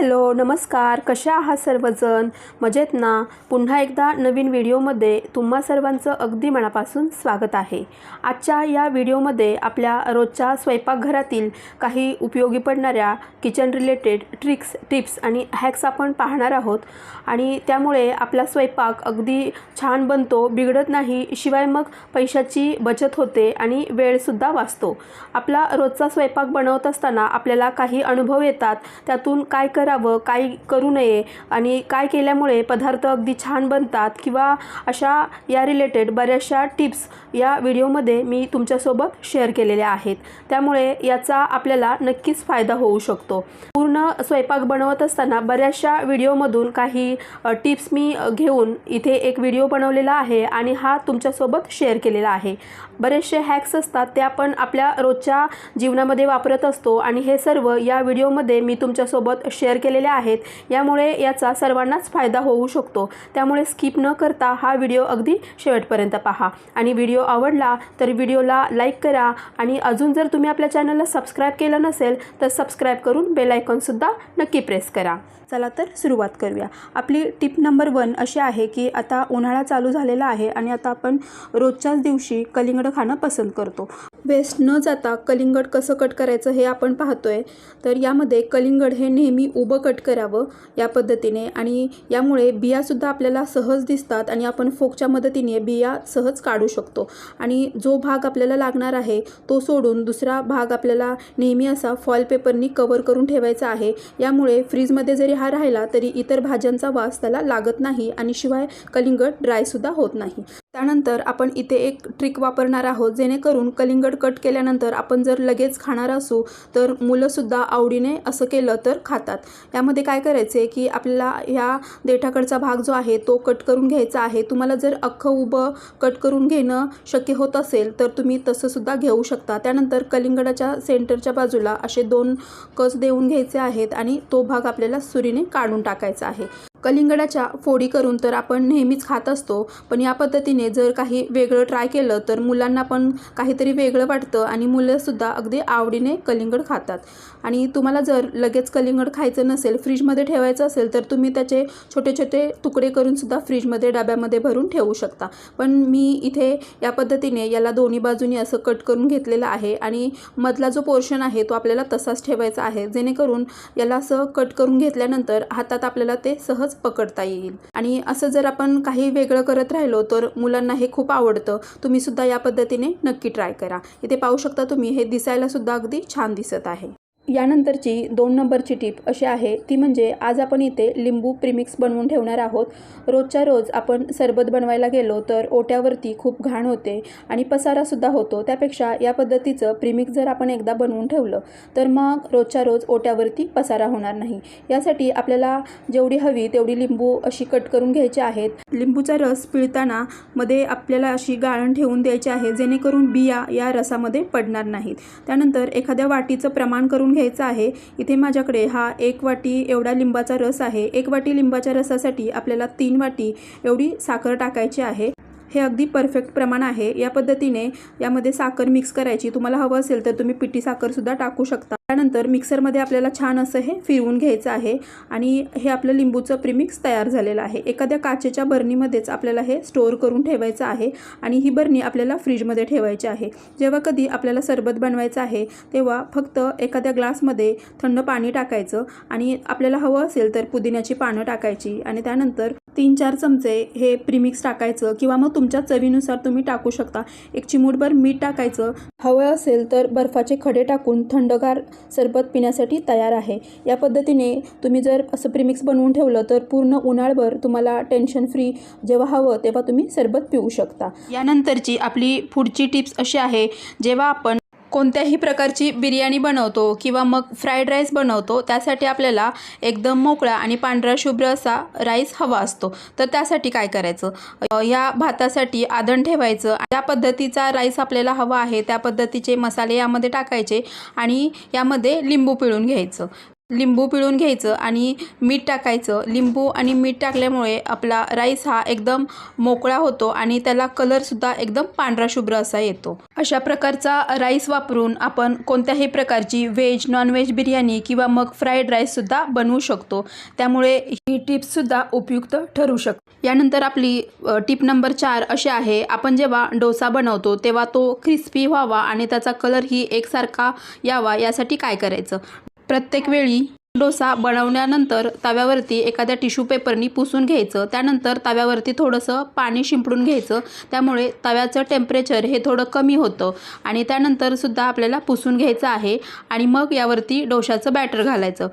Hello नमस्कार. कशा आहात सर्वजण? मजेत ना? पुन्हा एकदा नवीन व्हिडिओमध्ये तुम्हा सर्वांचं अगदी मनापासून स्वागत आहे. आजच्या या व्हिडिओमध्ये आपल्या रोजच्या स्वयंपाकघरातील काही उपयोगी पडणाऱ्या किचन रिलेटेड ट्रिक्स टिप्स आणि हॅक्स आपण पाहणार आहोत. आणि त्यामुळे आपला स्वयंपाक अगदी छान बनतो बिघडत नाही शिवाय मग पैशाची बचत होते आणि वेळसुद्धा वाचतो. आपला रोजचा स्वयंपाक बनवत असताना आपल्याला काही अनुभव येतात. त्यातून काय करावं काय करू नये आणि काय केल्यामुळे पदार्थ अगदी छान बनतात किंवा अशा या रिलेटेड बऱ्याचशा टिप्स या व्हिडिओमध्ये मी तुमच्यासोबत शेअर केलेल्या आहेत. त्यामुळे याचा आपल्याला नक्कीच फायदा होऊ शकतो. पूर्ण स्वयंपाक बनवत असताना बऱ्याचशा व्हिडिओमधून काही टिप्स मी घेऊन इथे एक व्हिडिओ बनवलेला आहे आणि हा तुमच्यासोबत शेअर केलेला आहे. बरेचसे हॅक्स असतात ते आपण आपल्या रोजच्या जीवनामध्ये वापरत असतो आणि हे सर्व या व्हिडिओमध्ये मी तुमच्यासोबत शेअर केलेले आहेत. यामुळे याचा सर्वांनाच फायदा होऊ शकतो. त्यामुळे स्किप न करता हा व्हिडिओ अगदी शेवटपर्यंत पहा. आणि व्हिडिओ आवडला तर व्हिडिओला लाईक करा आणि अजून जर तुम्ही आपल्या चॅनलला सबस्क्राईब केलं नसेल तर सबस्क्राईब करून बेल आयकॉनसुद्धा नक्की प्रेस करा. चला तर सुरुवात करूया. आपली टिप नंबर वन अशी आहे की आता उन्हाळा चालू झालेला आहे आणि आता आपण रोजच्याच दिवशी कलिंगड खाणं पसंत करतो. वेस्ट न जाता कलिंगड कसं कट करायचं हे आपण पाहतोय. तर यामध्ये कलिंगड हे नेहमी उभं कट करावं या पद्धतीने. आणि यामुळे बियासुद्धा आपल्याला सहज दिसतात आणि आपण फोकच्या मदतीने बिया सहज काढू शकतो. आणि जो भाग आपल्याला लागणार आहे तो सोडून दुसरा भाग आपल्याला नेहमी असा फॉईल पेपरनी कवर करून ठेवायचा आहे. यामुळे फ्रीजमध्ये जरी हा राहिला तरी इतर भाज्यांचा वास त्याला लागत नाही आणि शिवाय कलिंगड ड्रायसुद्धा होत नाही. त्यानंतर आपण इथे एक ट्रिक वापरणार आहोत जेणेकरून कलिंगड कट केल्यानंतर आपण जर लगेच खाणार असू तर मुलंसुद्धा आवडीने असं केलं तर खातात. यामध्ये काय करायचं आहे की आपल्याला ह्या देठाकडचा भाग जो आहे तो कट करून घ्यायचा आहे. तुम्हाला जर अख्खं उभं कट करून घेणं शक्य होत असेल तर तुम्ही तसंसुद्धा घेऊ शकता. त्यानंतर कलिंगडाच्या सेंटरच्या बाजूला असे दोन कस देऊन घ्यायचे आहेत आणि तो भाग आपल्याला सुरीने काढून टाकायचा आहे. कलिंगडाच्या फोडी करून तर आपण नेहमीच खात असतो. पण या पद्धतीने जर काही वेगळं ट्राय केलं तर मुलांना पण काहीतरी वेगळं वाटतं आणि मुलंसुद्धा अगदी आवडीने कलिंगड खातात. आणि तुम्हाला जर लगेच कलिंगड खायचं नसेल फ्रीजमध्ये ठेवायचं असेल तर तुम्ही त्याचे छोटे छोटे तुकडे करूनसुद्धा फ्रीजमध्ये डब्यामध्ये भरून ठेवू शकता. पण मी इथे या पद्धतीने याला दोन्ही बाजूनी असं कट करून घेतलेलं आहे आणि मधला जो पोर्शन आहे तो आपल्याला तसाच ठेवायचा आहे. जेणेकरून याला असं कट करून घेतल्यानंतर हातात आपल्याला ते सहज पकडता येईल. आणि असं जर आपण काही वेगळं करत राहिलो तर मुलांना हे खूप आवडतं. तुम्ही सुद्धा या पद्धतीने नक्की ट्राय करा. इथे पाहू शकता तुम्ही हे दिसायला सुद्धा अगदी छान दिसत आहे. यानंतरची दोन नंबरची टीप अशी आहे ती म्हणजे आज आपण इथे लिंबू प्रिमिक्स बनवून ठेवणार आहोत. रोजच्या रोज आपण सरबत बनवायला गेलो तर ओट्यावरती खूप घाण होते आणि पसारासुद्धा होतो. त्यापेक्षा या पद्धतीचं प्रिमिक्स जर आपण एकदा बनवून ठेवलं तर मग रोजच्या रोज ओट्यावरती पसारा होणार नाही. यासाठी आपल्याला जेवढी हवी तेवढी लिंबू अशी कट करून घ्यायची आहेत. लिंबूचा रस पिळताना मध्ये आपल्याला अशी गाळण ठेवून द्यायची आहे जेणेकरून बिया या रसामध्ये पडणार नाहीत. त्यानंतर एखाद्या वाटीचं प्रमाण करून घ्यायचं आहे. इथे माझ्याकडे हा एक वाटी एवढा लिंबाचा रस आहे. एक वाटी लिंबाच्या रसासाठी आपल्याला तीन वाटी एवढी साखर टाकायची आहे. हे अगदी परफेक्ट प्रमाण आहे. या पद्धतीने यामध्ये साखर मिक्स करायची. तुम्हाला हवं असेल तर तुम्ही पिठी साखरसुद्धा टाकू शकता. त्यानंतर मिक्सरमध्ये आपल्याला छान असं हे फिरवून घ्यायचं आहे आणि हे आपलं लिंबूचं प्रीमिक्स तयार झालेलं आहे. एखाद्या काचेच्या बरणीमध्येच आपल्याला हे स्टोअर करून ठेवायचं आहे आणि ही बरणी आपल्याला फ्रीजमध्ये ठेवायची आहे. जेव्हा कधी आपल्याला सरबत बनवायचं आहे तेव्हा फक्त एखाद्या ग्लासमध्ये थंड पाणी टाकायचं आणि आपल्याला हवं असेल तर पुदिन्याची पानं टाकायची आणि त्यानंतर तीन चार चमचे हे प्रीमिक्स टाकायचं किंवा मग तुमच्या चवीनुसार तुम्ही टाकू शकता. एक चिमूटभर मीठ टाकायचं. हवं असेल तर बर्फाचे खडे टाकून थंडगार सरबत पिण्यासाठी तयार आहे. या पद्धतीने तुम्ही जर असं प्रीमिक्स बनवून ठेवलं तर पूर्ण उन्हाळभर तुम्हाला टेन्शन फ्री जेव्हा हवं तेव्हा तुम्ही सरबत पिऊ शकता. यानंतरची आपली पुढची टिप्स अशी आहे जेव्हा आपण कोणत्याही प्रकारची बिर्याणी बनवतो किंवा मग फ्राईड राईस बनवतो त्यासाठी आपल्याला एकदम मोकळा आणि पांढरा शुभ्र असा राईस हवा असतो. तर त्यासाठी काय करायचं? या भातासाठी आधण ठेवायचं. त्या पद्धतीचा राईस आपल्याला हवा आहे त्या पद्धतीचे मसाले यामध्ये टाकायचे आणि यामध्ये लिंबू पिळून घ्यायचं. लिंबू पिळून घ्यायचं आणि मीठ टाकायचं. लिंबू आणि मीठ टाकल्यामुळे आपला राईस हा एकदम मोकळा होतो आणि त्याला कलरसुद्धा एकदम पांढरा शुभ्र असा येतो. अशा प्रकारचा राईस वापरून आपण कोणत्याही प्रकारची व्हेज नॉनव्हेज बिर्याणी किंवा मग फ्राईड राईससुद्धा बनवू शकतो. त्यामुळे ही टिप्ससुद्धा उपयुक्त ठरू शकते यानंतर आपली टिप नंबर चार अशी आहे आपण जेव्हा डोसा बनवतो तेव्हा तो क्रिस्पी व्हावा आणि त्याचा कलरही एकसारखा यावा यासाठी काय करायचं? प्रत्येक वेळी डोसा बनवल्यानंतर तव्यावरती एखाद्या टिश्यू पेपरनी पुसून घ्यायचं. त्यानंतर तव्यावरती थोडंसं पाणी शिंपडून घ्यायचं. त्यामुळे तव्याचं टेम्परेचर हे थोडं कमी होतं आणि त्यानंतर सुद्धा आपल्याला पुसून घ्यायचं आहे आणि मग यावरती डोशाचं बॅटर घालायचं.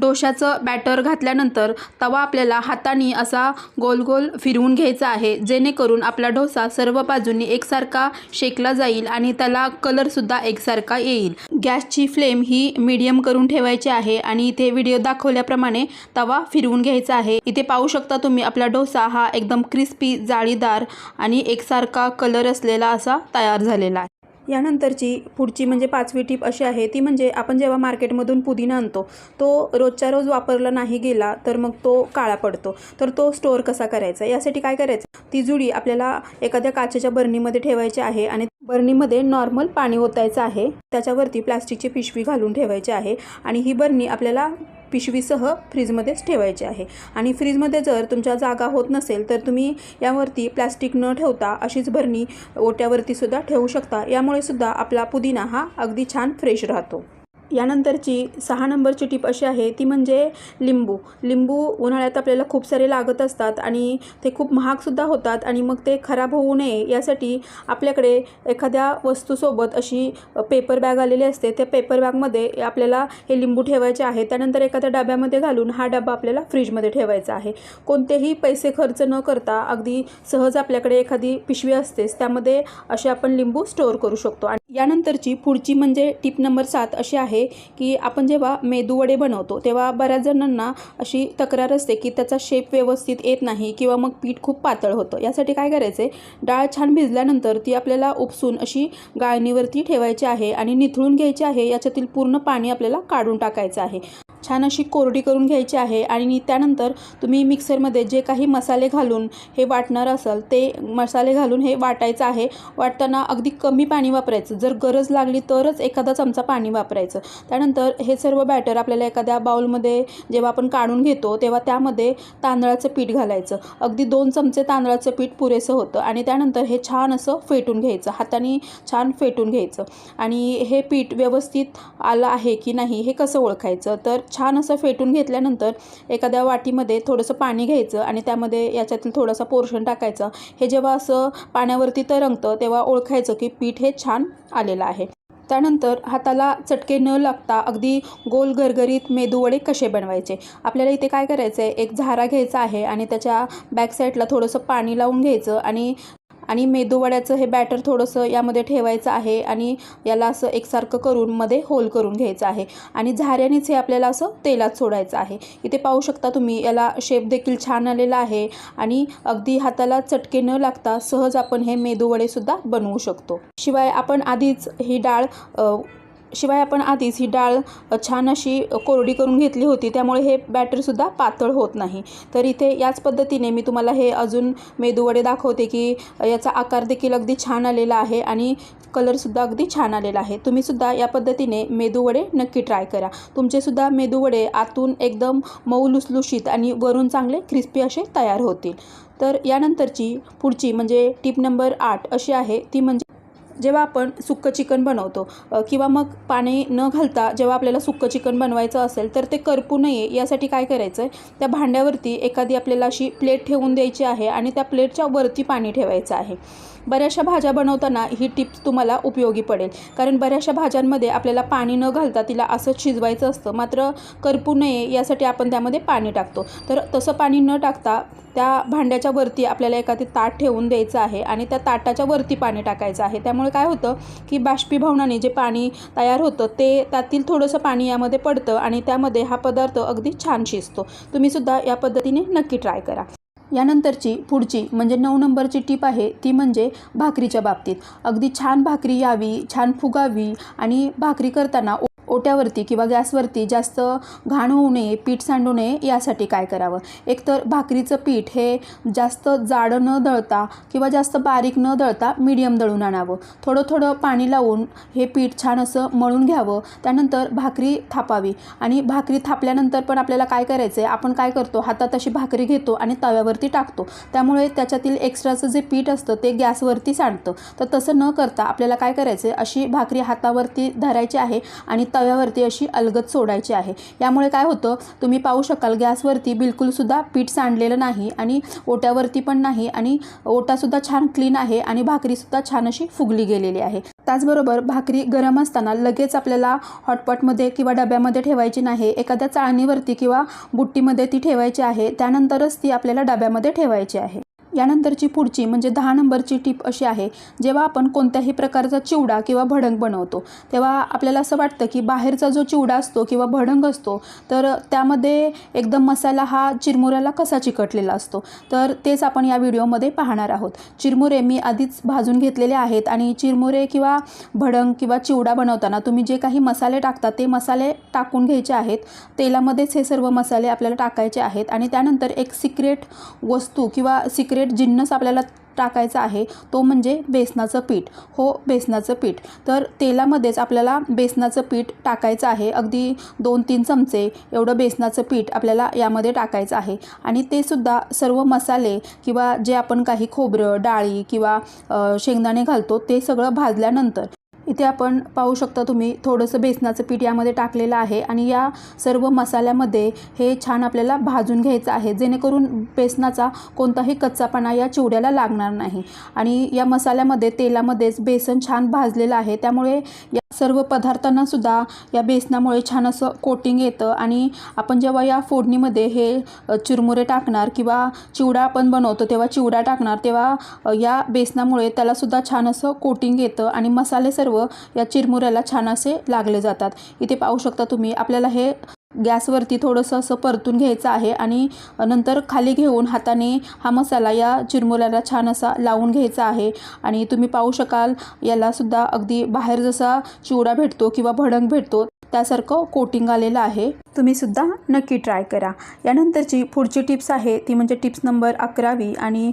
डोशाचं बॅटर घातल्यानंतर तवा आपल्याला हाताने असा गोल गोल फिरवून घ्यायचा आहे. जेणेकरून आपला डोसा सर्व बाजूंनी एकसारखा शेकला जाईल आणि त्याला कलरसुद्धा एकसारखा येईल. गॅसची फ्लेम ही मीडियम करून ठेवायची आहे आणि इथे व्हिडिओ दाखवल्याप्रमाणे तवा फिरवून घ्यायचा आहे. इथे पाहू शकता तुम्ही आपला डोसा हा एकदम क्रिस्पी जाळीदार आणि एकसारखा कलर असलेला असा तयार झालेला आहे. यानंतरची पुढची म्हणजे पाचवी टीप अशी आहे ती म्हणजे आपण जेव्हा मार्केटमधून पुदिना आणतो तो रोजच्या रोज वापरला नाही गेला तर मग तो काळा पडतो. तर तो स्टोअर कसा करायचा? यासाठी काय करायचं? ती जुडी आपल्याला एखाद्या काचेच्या बरणीमध्ये ठेवायची आहे आणि बरणीमध्ये नॉर्मल पाणी ओतायचं आहे. त्याच्यावरती प्लास्टिकची पिशवी घालून ठेवायची आहे आणि ही बरणी आपल्याला पिशवीसह फ्रीजमध्येच ठेवायचे आहे. आणि फ्रीजमध्ये जर तुमच्या जागा होत नसेल तर तुम्ही यावरती प्लॅस्टिक न ठेवता अशीच भरणी ओट्यावरती सुद्धा ठेवू शकता. यामुळे सुद्धा आपला पुदिना हा अगदी छान फ्रेश राहतो. यानंतरची सहा नंबरची टीप अशी आहे ती म्हणजे लिंबू. लिंबू उन्हाळ्यात आपल्याला खूप सारे लागत असतात आणि ते खूप महागसुद्धा होतात आणि मग ते खराब होऊ नये यासाठी आपल्याकडे एखाद्या वस्तूसोबत अशी पेपर बॅग आलेली असते त्या पेपर बॅगमध्ये आपल्याला हे लिंबू ठेवायचे आहे. त्यानंतर एखाद्या डब्यामध्ये घालून हा डबा आपल्याला फ्रीजमध्ये ठेवायचा आहे. कोणतेही पैसे खर्च न करता अगदी सहज आपल्याकडे एखादी पिशवी असतेच त्यामध्ये असे आपण लिंबू स्टोअर करू शकतो. आणि यानंतरची पुढची म्हणजे टिप नंबर सात अशी आहे की आपण जेव्हा मेदूवडे बनवतो तेव्हा बऱ्याच जणांना अशी तक्रार असते की त्याचा शेप व्यवस्थित येत नाही किंवा मग पीठ खूप पातळ होतं. यासाठी काय करायचं? आहे डाळ छान भिजल्यानंतर ती आपल्याला उपसून अशी गाळणीवरती ठेवायची आहे आणि निथळून घ्यायची आहे याच्यातील पूर्ण पाणी आपल्याला काढून टाकायचं आहे. छान अशी कोरडी करून घ्यायची आहे आणि त्यानंतर तुम्ही मिक्सरमध्ये जे काही मसाले घालून हे वाटणार असाल ते मसाले घालून हे वाटायचं आहे. वाटताना अगदी कमी पाणी वापरायचं. जर गरज लागली तरच एखादा चमचा पाणी वापरायचं. त्यानंतर हे सर्व बॅटर आपल्याला एखाद्या बाउलमध्ये जेव्हा आपण काढून घेतो तेव्हा त्यामध्ये तांदळाचं पीठ घालायचं. अगदी दोन चमचे तांदळाचं पीठ पुरेसं होतं आणि त्यानंतर हे छान असं फेटून घ्यायचं. हाताने छान फेटून घ्यायचं. आणि हे पीठ व्यवस्थित आलं आहे की नाही हे कसं ओळखायचं? तर छान असं फेटून घेतल्यानंतर एखाद्या वाटीमध्ये थोडंसं पाणी घ्यायचं आणि त्यामध्ये याच्यातील थोडासा पोर्शन टाकायचं. हे जेव्हा असं पाण्यावरती तरंगतं तेव्हा ओळखायचं की पीठ हे छान आलेला आहे. त्यानंतर हाताला चटके न लागता अगदी गोल गरगरीत मेदूवडे कसे बनवायचे? आपल्याला इथे काय करायचं आहे एक झारा घ्यायचा आहे आणि त्याच्या बॅक साईडला थोडंसं पाणी लावून घ्यायचं आणि आणि मेदूवड्याचं हे बॅटर थोडंसं यामध्ये ठेवायचं आहे आणि याला असं एकसारखं करून मध्ये होल करून घ्यायचं आहे. आणि झाऱ्यानेच हे आपल्याला असं तेलात सोडायचं आहे. इथे पाहू शकता तुम्ही याला शेप देखील छान आलेला आहे आणि अगदी हाताला चटके न लागता सहज आपण हे मेदूवडेसुद्धा बनवू शकतो. शिवाय आपण आधीच ही डाळ शिवाय आपण आधीच ही डाळ छान अशी कोरडी करून घेतली होती त्यामुळे हे बॅटरसुद्धा पातळ होत नाही. तर इथे याच पद्धतीने मी तुम्हाला हे अजून मेदूवडे दाखवते की याचा आकार देखील अगदी छान आलेला आहे आणि कलरसुद्धा अगदी छान आलेला आहे. तुम्हीसुद्धा या पद्धतीने मेदूवडे नक्की ट्राय करा. तुमचेसुद्धा मेदूवडे आतून एकदम मऊ लुसलुशीत आणि वरून चांगले क्रिस्पी असे तयार होतील. तर यानंतरची पुढची म्हणजे टिप नंबर आठ अशी आहे ती म्हणजे जेव्हा आपण सुक्कं चिकन बनवतो किंवा मग पाणी न घालता जेव्हा आपल्याला सुक्कं चिकन बनवायचं असेल तर ते करपू नये यासाठी काय करायचं आहे त्या भांड्यावरती एखादी आपल्याला अशी प्लेट ठेवून द्यायची आहे आणि त्या प्लेटच्या वरती पाणी ठेवायचं आहे. बऱ्याचशा भाज्या बनवताना ही टिप्स तुम्हाला उपयोगी पडेल. कारण बऱ्याचशा भाज्यांमध्ये आपल्याला पाणी न घालता तिला असंच शिजवायचं असतं. मात्र करपू नये यासाठी आपण त्यामध्ये पाणी टाकतो. तर तसं पाणी न टाकता त्या भांड्याच्या वरती आपल्याला एखादी ताट ठेवून द्यायचं आहे आणि त्या ताटाच्या वरती पाणी टाकायचं आहे. त्यामुळे काय होतं की बाष्पीभवनाने जे पाणी तयार होतं ते त्यातील थोडंसं पाणी यामध्ये पडतं आणि त्यामध्ये हा पदार्थ अगदी छान शिजतो. तुम्हीसुद्धा या पद्धतीने नक्की ट्राय करा. यानंतरची पुढची म्हणजे नऊ नंबरची टीप आहे ती म्हणजे भाकरीच्या बाबतीत. अगदी छान भाकरी यावी छान फुगावी आणि भाकरी करताना ओट्यावरती किंवा गॅसवरती जास्त घाण होऊ नये पीठ सांडू नये यासाठी काय करावं? एकतर भाकरीचं पीठ हे जास्त जाडं न दळता किंवा जास्त बारीक न दळता मीडियम दळून आणावं. थोडं थोडं पाणी लावून हे पीठ छान असं मळून घ्यावं. त्यानंतर भाकरी थापावी. आणि भाकरी थापल्यानंतर पण आपल्याला काय करायचं आहे आपण काय करतो? हातात अशी भाकरी घेतो आणि तव्यावरती टाकतो. त्यामुळे त्याच्यातील एक्स्ट्राचं जे पीठ असतं ते गॅसवरती सांडतं. तर तसं न करता आपल्याला काय करायचं आहे अशी भाकरी हातावरती धरायची आहे आणि तव्यावरती अशी अलगद सोडायची आहे. यामुळे काय होतं तुम्ही पाहू शकाल गॅसवरती बिलकुलसुद्धा पीठ सांडलेलं नाही आणि ओट्यावरती पण नाही आणि ओटासुद्धा छान क्लीन आहे आणि भाकरीसुद्धा छान अशी फुगली गेलेली आहे. त्याचबरोबर भाकरी गरम असताना लगेच आपल्याला हॉटपॉटमध्ये किंवा डब्यामध्ये ठेवायची नाही. एखाद्या चाळणीवरती किंवा बुट्टीमध्ये ती ठेवायची आहे. त्यानंतरच ती आपल्याला डब्यामध्ये ठेवायची आहे. यानंतरची पुढची म्हणजे दहा नंबरची टीप अशी आहे जेव्हा आपण कोणत्याही प्रकारचा चिवडा किंवा भडंग बनवतो तेव्हा आपल्याला असं वाटतं की बाहेरचा जो चिवडा असतो किंवा भडंग असतो तर त्यामध्ये एकदम मसाला हा चिरमुऱ्याला कसा चिकटलेला असतो तर तेच आपण या व्हिडिओमध्ये पाहणार आहोत. चिरमुरे मी आधीच भाजून घेतलेले आहेत आणि चिरमुरे किंवा भडंग किंवा चिवडा बनवताना तुम्ही जे काही मसाले टाकता ते मसाले टाकून घ्यायचे आहेत. तेलामध्येच हे सर्व मसाले आपल्याला टाकायचे आहेत आणि त्यानंतर एक सिक्रेट वस्तू किंवा सिक्रेट जिन्नस आपल्याला टाकायचा आहे तो म्हणजे बेसनाचं पीठ. हो बेसनाचं पीठ. तर तेलामध्येच आपल्याला बेसनाचं पीठ टाकायचं आहे. अगदी दोन तीन चमचे एवढं बेसनाचं पीठ आपल्याला यामध्ये टाकायचं आहे. आणि ते सुद्धा सर्व मसाले किंवा जे आपण काही खोबरं डाळी किंवा शेंगदाणे घालतो ते सगळं भाजल्यानंतर इथे आपण पाहू शकता तुम्ही थोडंसं बेसनाचं पीठ यामध्ये टाकलेलं आहे आणि या सर्व मसाल्यामध्ये हे छान आपल्याला भाजून घ्यायचं आहे. जेणेकरून बेसनाचा कोणताही कच्चापणा या चिवड्याला लागणार नाही. आणि या मसाल्यामध्ये तेलामध्येच बेसन छान भाजलेलं आहे. त्यामुळे या सर्व पदार्थांनासुद्धा या बेसनामुळे छान असं कोटिंग येतं आणि आपण जेव्हा या फोडणीमध्ये हे चुरमुरे चिरमुरे टाकणार किंवा चिवडा आपण बनवतो तेव्हा चिवडा टाकणार तेव्हा या बेसनामुळे त्यालासुद्धा छान असं कोटिंग येतं आणि मसाले सर्व या चिरमुऱ्याला छान असे लागले जातात. इथे पाहू शकता तुम्ही आपल्याला हे गॅसवरती थोडंसं असं परतून घ्यायचं आहे आणि नंतर खाली घेऊन हाताने हा मसाला या चिरमुऱ्याला छान असा लावून घ्यायचा आहे. आणि तुम्ही पाहू शकाल यालासुद्धा अगदी बाहेर जसा चिवडा भेटतो किंवा भडंग भेटतो त्यासारखं कोटिंग आलेलं आहे. तुम्ही सुद्धा नक्की ट्राय करा. यानंतरची पुढची टिप्स आहे ती म्हणजे टिप्स नंबर अकरावी आणि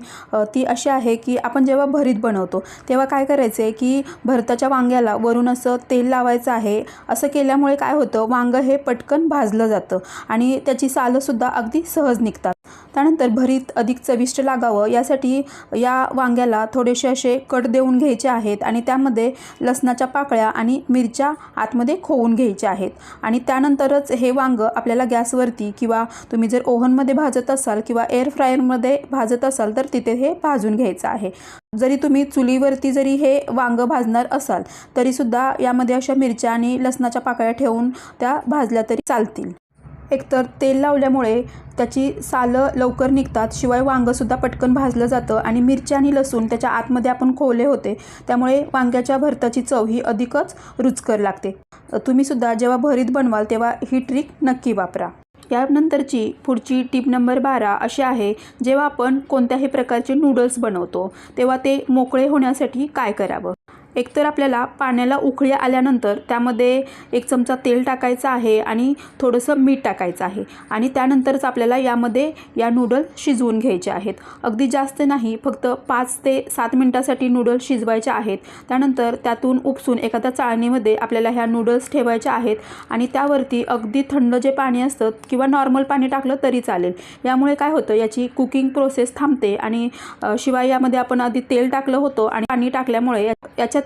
ती अशी आहे की आपण जेव्हा भरीत बनवतो तेव्हा काय करायचं आहे की भरताच्या वांग्याला वरून असं तेल लावायचं आहे. असं केल्यामुळे काय होतं वांगं हे पटकन भाजलं जातं आणि त्याची सालंसुद्धा अगदी सहज निघतात. त्यानंतर भरीत अधिक चविष्ट लागावं. यासाठी या वांग्याला थोडेसे असे कट देऊन घ्यायचे आहेत आणि त्यामध्ये लसणाच्या पाकळ्या आणि मिरच्या आतमध्ये खोवून घ्यायच्या आहेत. आणि त्यानंतरच हे वांगं आपल्याला गॅसवरती किंवा तुम्ही जर ओव्हनमध्ये भाजत असाल किंवा एअर फ्रायरमध्ये भाजत असाल तर तिथे हे भाजून घ्यायचं आहे. जरी तुम्ही चुलीवरती जरी हे वांगं भाजणार असाल तरीसुद्धा यामध्ये अशा मिरच्या आणि लसणाच्या पाकळ्या ठेवून त्या भाजल्या तरी चालतील. एकतर तेल लावल्यामुळे त्याची सालं लवकर निघतात शिवाय वांगंसुद्धा पटकन भाजलं जातं आणि मिरची आणि लसूण त्याच्या आतमध्ये आपण खोवले होते त्यामुळे वांग्याच्या भरताची चव ही अधिकच रुचकर लागते. तुम्हीसुद्धा जेव्हा भरीत बनवाल तेव्हा ही ट्रिक नक्की वापरा. यानंतरची पुढची टीप नंबर बारा अशी आहे जेव्हा आपण कोणत्याही प्रकारचे नूडल्स बनवतो तेव्हा ते मोकळे होण्यासाठी काय करावं? एकतर आपल्याला पाण्याला उकळी आल्यानंतर त्यामध्ये एक चमचा तेल टाकायचं आहे आणि थोडंसं मीठ टाकायचं आहे. आणि त्यानंतरच आपल्याला यामध्ये या नूडल्स शिजवून घ्यायचे आहेत. अगदी जास्त नाही फक्त पाच ते सात मिनटासाठी नूडल्स शिजवायचे आहेत. त्यानंतर त्यातून उपसून एखाद्या चाळणीमध्ये आपल्याला ह्या नूडल्स ठेवायच्या आहेत आणि त्यावरती अगदी थंड जे पाणी असतं किंवा नॉर्मल पाणी टाकलं तरी चालेल. यामुळे काय होतं याची कुकिंग प्रोसेस थांबते आणि शिवाय यामध्ये आपण आधी तेल टाकलं होतं आणि पाणी टाकल्यामुळे या-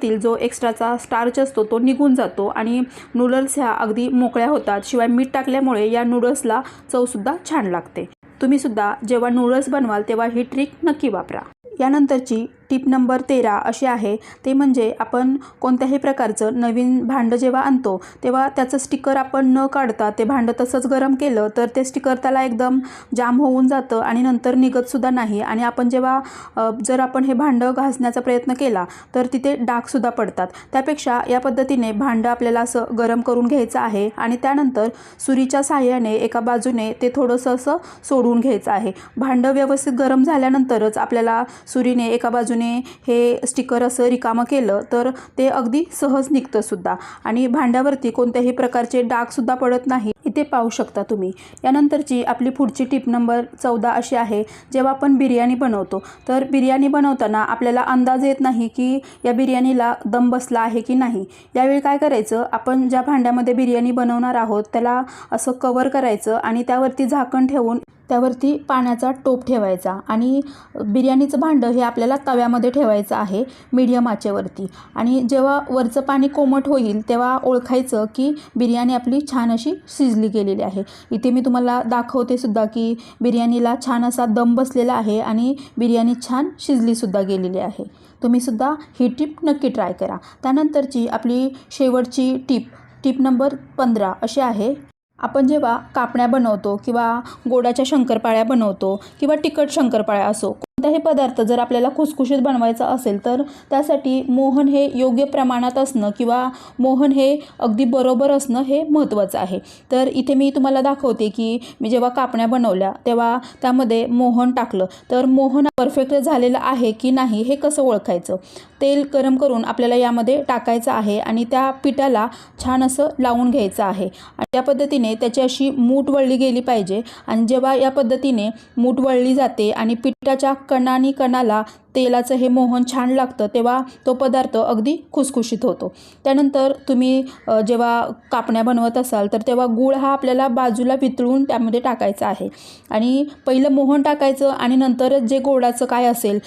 त्याच्यातील जो एक्स्ट्राचा स्टार्च असतो तो निघून जातो आणि नूडल्स ह्या अगदी मोकळ्या होतात. शिवाय मीठ टाकल्यामुळे या नूडल्सला चवसुद्धा छान लागते. तुम्हीसुद्धा जेव्हा नूडल्स बनवाल तेव्हा ही ट्रिक नक्की वापरा. यानंतरची टिप नंबर तेरा अशी आहे. ते म्हणजे आपण कोणत्याही प्रकारचं नवीन भांडं जेव्हा आणतो तेव्हा त्याचं स्टिकर आपण न काढता ते भांडं तसंच गरम केलं तर ते स्टिकर त्याला एकदम जाम होऊन जातं आणि नंतर निघतसुद्धा नाही. आणि आपण जेव्हा जर आपण हे भांडं घासण्याचा प्रयत्न केला तर तिथे डागसुद्धा पडतात. त्यापेक्षा या पद्धतीने भांडं आपल्याला असं गरम करून घ्यायचं आहे आणि त्यानंतर सुरीच्या सहाय्याने एका बाजूने ते थोडंसं असं सोडून घ्यायचं आहे. भांडं व्यवस्थित गरम झाल्यानंतरच आपल्याला सुरीने एका बाजूने बाजूने हे स्टिकर असं रिकामं केलं तर ते अगदी सहज निघतं सुद्धा. आणि भांड्यावरती कोणत्याही प्रकारचे डागसुद्धा पडत नाही. इथे पाहू शकता तुम्ही. यानंतरची आपली पुढची टिप नंबर चौदा अशी आहे जेव्हा आपण बिर्याणी बनवतो तर बिर्याणी बनवताना आपल्याला अंदाज येत नाही की या बिर्याणीला दम बसला आहे की नाही. यावेळी काय करायचं आपण ज्या भांड्यामध्ये बिर्याणी बनवणार आहोत त्याला असं कवर करायचं आणि त्यावरती झाकण ठेवून त्यावरती पाण्याचा टोप ठेवायचा आणि बिर्याणीचं भांडं हे आपल्याला तव्यामध्ये ठेवायचं आहे मीडियम आचेवरती. आणि जेव्हा वरचं पाणी कोमट होईल तेव्हा ओळखायचं की बिर्याणी आपली छान अशी शिज शिजली गेलेली आहे. इथे मी तुम्हाला दाखवते सुद्धा की बिर्याणीला छान असा दम बसलेला आहे आणि बिर्याणी छान शिजलीसुद्धा गेलेली आहे. तुम्हीसुद्धा ही टिप नक्की ट्राय करा. त्यानंतरची आपली शेवटची टीप टीप नंबर पंधरा अशी आहे. आपण जेव्हा कापण्या बनवतो किंवा गोडाच्या शंकरपाळ्या बनवतो किंवा तिखट शंकरपाळ्या असो कोणताही पदार्थ जर आपल्याला खुसखुशीत बनवायचा असेल तर त्यासाठी मोहन हे योग्य प्रमाणात असणं किंवा मोहन हे अगदी बरोबर असणं हे महत्त्वाचं आहे. तर इथे मी तुम्हाला दाखवते की मी जेव्हा कापण्या बनवल्या तेव्हा त्यामध्ये मोहन टाकलं. तर मोहन परफेक्ट झालेलं आहे की नाही हे कसं ओळखायचं? तेल गरम करून आपल्याला यामध्ये टाकायचं आहे आणि त्या पिठाला छान असं लावून घ्यायचं आहे. आणि त्या पद्धतीने त्याची अशी मूठ वळली गेली पाहिजे. आणि जेव्हा या पद्धतीने मूठ वळली जाते आणि पिठाच्या कणानी कणाला तेलाचं हे मोहन छान लागतं तेव्हा तो पदार्थ अगदी खुसखुशीत होतो. त्यानंतर तुम्ही जेव्हा कापण्या बनवत असाल तर तेव्हा गूळ हा आपल्याला बाजूला वितळून त्यामध्ये टाकायचा आहे. आणि पहिलं मोहन टाकायचं आणि नंतरच जे गोडाचं काय असेल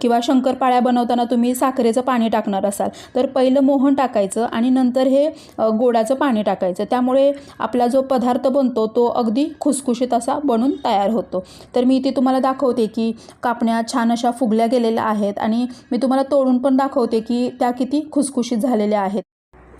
किंवा शंकरपाळ्या बनवताना तुम्ही साखरेचं पाणी टाकणार असाल तर पहिलं मोहन टाकायचं आणि नंतर हे गोडाचं पाणी टाकायचं. त्यामुळे आपला जो पदार्थ बनतो तो अगदी खुसखुशीत असा बनून तयार होतो. तर मी इथे तुम्हाला दाखवते की कापण्या छान अशा फुगल्या गेल्या झालेल्या आहेत. आणि मी तुम्हाला तोडून पण दाखवते की त्या किती खुसखुशीत झालेल्या आहेत.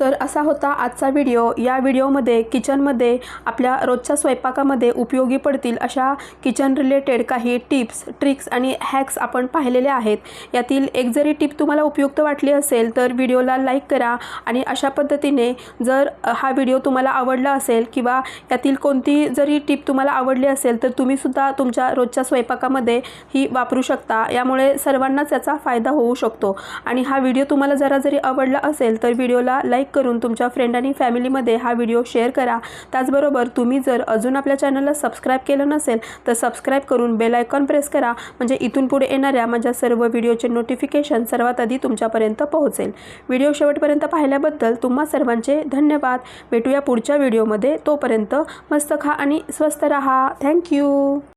तर असा होता आजचा व्हिडिओ. या व्हिडिओमध्ये किचनमध्ये आपल्या रोजच्या स्वयंपाकामध्ये उपयोगी पडतील अशा किचन रिलेटेड काही टिप्स ट्रिक्स आणि हॅक्स आपण पाहिलेले आहेत. यातील एक जरी टिप तुम्हाला उपयुक्त वाटली असेल तर व्हिडिओला लाईक करा आणि अशा पद्धतीने जर हा व्हिडिओ तुम्हाला आवडला असेल किंवा यातील कोणती जरी टिप तुम्हाला आवडली असेल तर तुम्हीसुद्धा तुमच्या रोजच्या स्वयंपाकामध्ये ही वापरू शकता. यामुळे सर्वांनाच याचा फायदा होऊ शकतो. आणि हा व्हिडिओ तुम्हाला जरा जरी आवडला असेल तर व्हिडिओला लाईक लाईक करून तुमच्या फ्रेंड आणि फॅमिलीमध्ये हा व्हिडिओ शेअर करा. त्याचबरोबर तुम्ही जर अजून आपल्या चॅनलला सबस्क्राईब केलं नसेल तर सबस्क्राईब करून बेल आयकॉन प्रेस करा. म्हणजे इथून पुढे येणाऱ्या माझ्या सर्व व्हिडिओचे नोटिफिकेशन सर्वात आधी तुमच्यापर्यंत पोहोचेल. व्हिडिओ शेवटपर्यंत पाहिल्याबद्दल तुम्हा सर्वांचे धन्यवाद. भेटूया पुढच्या व्हिडिओमध्ये तोपर्यंत मस्त खा आणि स्वस्त रहा. थँक्यू